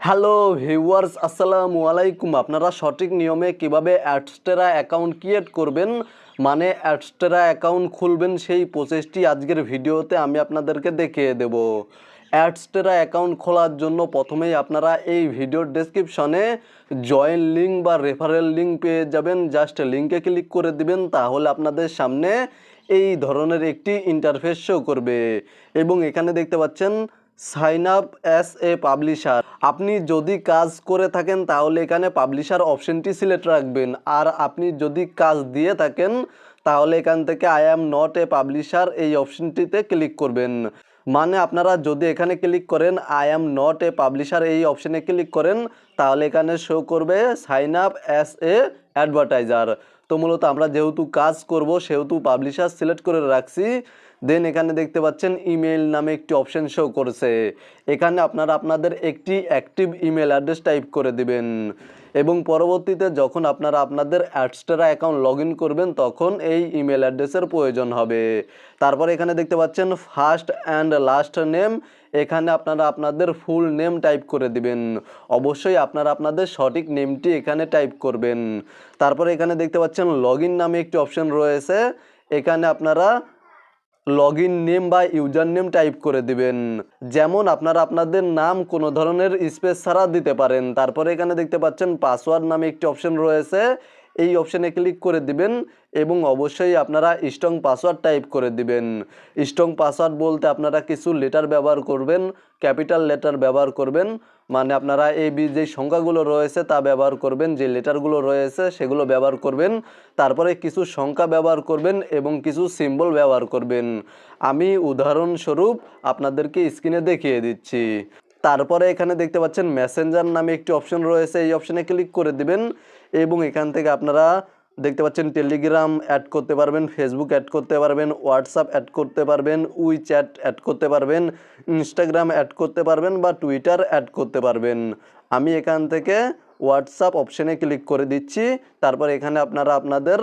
Hello viewers আসসালামু আলাইকুম। আপনারা সঠিক নিয়মে কীভাবে অ্যাডস্টেরা অ্যাকাউন্ট ক্রিয়েট করবেন? মানে অ্যাডস্টেরা অ্যাকাউন্ট খুলবেন সেই প্রসেসটি আজকের ভিডিওতে আমি আপনাদেরকে দেখিয়ে দেব। অ্যাডস্টেরা অ্যাকাউন্ট খোলার জন্য প্রথমেই আপনারা এই ভিডিওর ডেসক্রিপশনে জয়েন লিঙ্ক বা রেফারেল লিঙ্ক পেয়ে যাবেন। জাস্ট লিঙ্কে ক্লিক করে দিবেন, তাহলে আপনাদের সামনে এই ধরনের একটি ইন্টারফেস শো করবে। এবং এখানে দেখতে পাচ্ছেন sign up as a publisher. আপনি যদি কাজ করে থাকেন, তাহলে এখানে পাবলিশার অপশনটি সিলেক্ট রাখবেন। আর আপনি যদি কাজ দিয়ে থাকেন, তাহলে এখান থেকে I am not a publisher এই অপশনটিতে ক্লিক করবেন। মানে আপনারা যদি এখানে ক্লিক করেন I am not a publisher এই অপশনে ক্লিক করেন, তাহলে এখানে শো করবে sign up as a advertiser. তো মূলত আমরা যেহেতু কাজ করব, সেহেতু পাবলিশার সিলেক্ট করে রাখছি। দেন এখানে দেখতে পাচ্ছেন ইমেল নামে একটি অপশন শো করছে। এখানে আপনারা আপনাদের একটি অ্যাক্টিভ ইমেল অ্যাড্রেস টাইপ করে দিবেন। এবং পরবর্তীতে যখন আপনারা আপনাদের অ্যাডস্টেরা অ্যাকাউন্ট লগ করবেন, তখন এই ইমেল অ্যাড্রেসের প্রয়োজন হবে। তারপর এখানে দেখতে পাচ্ছেন ফার্স্ট অ্যান্ড লাস্ট নেম এখানে আপনারা আপনাদের ফুল নেম টাইপ করে দিবেন। অবশ্যই আপনারা আপনাদের সঠিক নেমটি এখানে টাইপ করবেন। তারপর এখানে দেখতে পাচ্ছেন লগ নামে একটি অপশন রয়েছে। এখানে আপনারা লগ ইন নেম বা ইউজার নেম টাইপ করে দিবেন। যেমন আপনারা আপনাদের নাম কোনো ধরনের স্পেস ছাড়া দিতে পারেন। তারপরে এখানে দেখতে পাচ্ছেন পাসওয়ার্ড নামে একটি অপশন রয়েছে। এই অপশানে ক্লিক করে দিবেন এবং অবশ্যই আপনারা স্ট্রং পাসওয়ার্ড টাইপ করে দিবেন। স্ট্রং পাসওয়ার্ড বলতে আপনারা কিছু লেটার ব্যবহার করবেন ক্যাপিটাল লেটার ব্যবহার করবেন মানে আপনারা এই বি যে সংখ্যাগুলো রয়েছে তা ব্যবহার করবেন, যে লেটারগুলো রয়েছে সেগুলো ব্যবহার করবেন, তারপরে কিছু সংখ্যা ব্যবহার করবেন এবং কিছু সিম্বল ব্যবহার করবেন। আমি উদাহরণস্বরূপ আপনাদেরকে স্ক্রিনে দেখিয়ে দিচ্ছি। তারপরে এখানে দেখতে পাচ্ছেন মেসেঞ্জার নামে একটি অপশন রয়েছে, এই অপশনে ক্লিক করে দিবেন। এবং এখান থেকে আপনারা দেখতে পাচ্ছেন টেলিগ্রাম অ্যাড করতে পারবেন ফেসবুক অ্যাড করতে পারবেন হোয়াটসঅ্যাপ অ্যাড করতে পারবেন উইচ্যাট অ্যাড করতে পারবেন ইনস্টাগ্রাম অ্যাড করতে পারবেন বা টুইটার অ্যাড করতে পারবেন। আমি এখান থেকে হোয়াটসঅ্যাপ অপশানে ক্লিক করে দিচ্ছি, তারপর এখানে আপনারা আপনাদের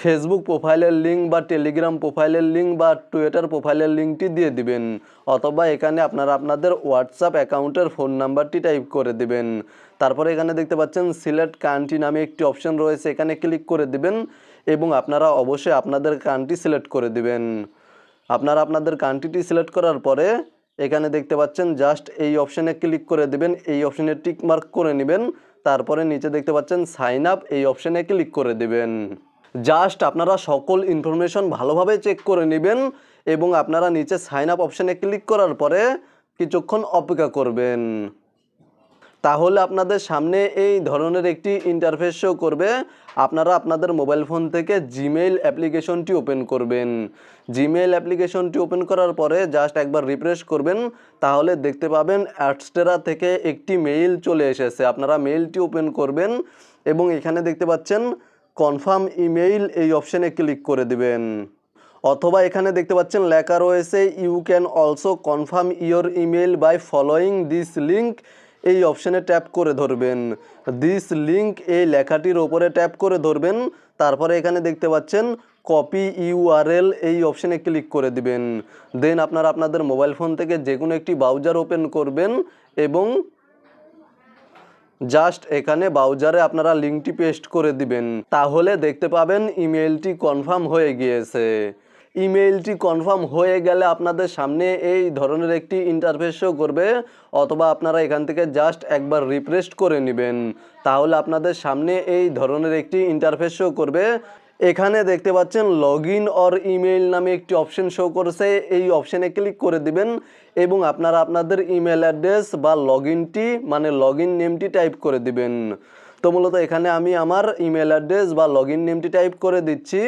ফেসবুক প্রোফাইলের লিঙ্ক বা টেলিগ্রাম প্রোফাইলের লিঙ্ক বা টুইটার প্রোফাইলের লিঙ্কটি দিয়ে দিবেন, অথবা এখানে আপনারা আপনাদের হোয়াটসঅ্যাপ অ্যাকাউন্টের ফোন নাম্বারটি টাইপ করে দিবেন। তারপরে এখানে দেখতে পাচ্ছেন সিলেক্ট কান্ট্রি নামে একটি অপশন রয়েছে, এখানে ক্লিক করে দিবেন এবং আপনারা অবশ্যই আপনাদের কান্ট্রি সিলেক্ট করে দিবেন। আপনারা আপনাদের কান্ট্রিটি সিলেক্ট করার পরে এখানে দেখতে পাচ্ছেন জাস্ট এই অপশনে ক্লিক করে দিবেন, এই অপশনে টিক মার্ক করে নেবেন, তারপরে নিচে দেখতে পাচ্ছেন সাইন আপ এই অপশনে ক্লিক করে দিবেন। জাস্ট আপনারা সকল ইনফরমেশন ভালোভাবে চেক করে নেবেন এবং আপনারা নিচে সাইন আপ অপশানে ক্লিক করার পরে কিছুক্ষণ অপেক্ষা করবেন। তাহলে আপনাদের সামনে এই ধরনের একটি ইন্টারফেস শো করবে। আপনারা আপনাদের মোবাইল ফোন থেকে জিমেইল অ্যাপ্লিকেশনটি ওপেন করবেন। জিমেইল অ্যাপ্লিকেশনটি ওপেন করার পরে জাস্ট একবার রিফ্রেশ করবেন। তাহলে দেখতে পাবেন অ্যাডস্টেরা থেকে একটি মেইল চলে এসেছে। আপনারা মেইলটি ওপেন করবেন এবং এখানে দেখতে পাচ্ছেন কনফার্ম ইমেইল এই অপশানে ক্লিক করে দিবেন। অথবা এখানে দেখতে পাচ্ছেন লেখা রয়েছে you can also confirm your email by following this link এই অপশানে ট্যাপ করে ধরবেন। দিস লিঙ্ক এই লেখাটির ওপরে ট্যাপ করে ধরবেন। তারপরে এখানে দেখতে পাচ্ছেন কপি ইউআরএল এই অপশানে ক্লিক করে দিবেন। দেন আপনারা আপনাদের মোবাইল ফোন থেকে যে কোনো একটি ব্রাউজার ওপেন করবেন এবং জাস্ট এখানে বাউজারে আপনারা লিঙ্কটি পেস্ট করে দিবেন। তাহলে দেখতে পাবেন ইমেলটি কনফার্ম হয়ে গিয়েছে। ইমেইলটি কনফার্ম হয়ে গেলে আপনাদের সামনে এই ধরনের একটি ইন্টারফেস শো করবে, অথবা আপনারা এখান থেকে জাস্ট একবার রিফ্রেশ করে নেবেন। তাহলে আপনাদের সামনে এই ধরনের একটি ইন্টারফেস শো করবে। এখানে দেখতে পাচ্ছেন লগ ইন অর ইমেল নামে একটি অপশন শো করছে। এই অপশানে ক্লিক করে দিবেন এবং আপনারা আপনাদের ইমেল অ্যাড্রেস বা লগ ইনটি মানে লগ ইন নেমটি টাইপ করে দিবেন। তো মূলত এখানে আমি আমার ইমেল অ্যাড্রেস বা লগ ইন নেমটি টাইপ করে দিচ্ছি।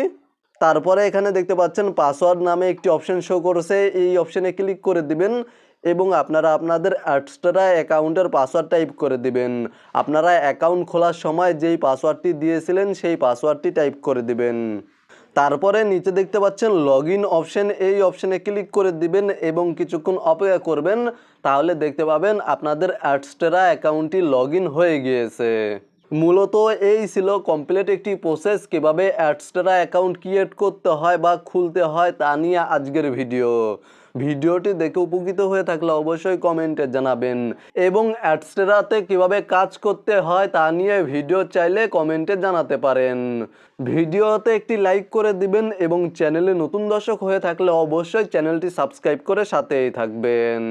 তারপরে এখানে দেখতে পাচ্ছেন পাসওয়ার্ড নামে একটি অপশন শো করছে। এই অপশানে ক্লিক করে দিবেন এবং আপনারা আপনাদের অ্যাডস্টারা অ্যাকাউন্টের পাসওয়ার্ড টাইপ করে দিবেন। আপনারা অ্যাকাউন্ট খোলার সময় যেই পাসওয়ার্ডটি দিয়েছিলেন, সেই পাসওয়ার্ডটি টাইপ করে দিবেন। তারপরে নিচে দেখতে পাচ্ছেন লগ ইন অপশন এই অপশনে ক্লিক করে দিবেন এবং কিছুক্ষণ অপেক্ষা করবেন। তাহলে দেখতে পাবেন আপনাদের অ্যাডস্টেরা অ্যাকাউন্টটি লগ হয়ে গিয়েছে। মূলত এই ছিল কমপ্লিট একটি প্রসেস কীভাবে অ্যাডস্টেরা অ্যাকাউন্ট ক্রিয়েট করতে হয় বা খুলতে হয় তা নিয়ে আজকের ভিডিও ভিডিওটি দেখে উপকৃত হয়ে থাকলে অবশ্যই কমেন্টে জানাবেন। এবং অ্যাডস্টেরাতে কীভাবে কাজ করতে হয় তা নিয়ে ভিডিও চাইলে কমেন্টে জানাতে পারেন। ভিডিওতে একটি লাইক করে দিবেন এবং চ্যানেলে নতুন দর্শক হয়ে থাকলে অবশ্যই চ্যানেলটি সাবস্ক্রাইব করে সাথেই থাকবেন।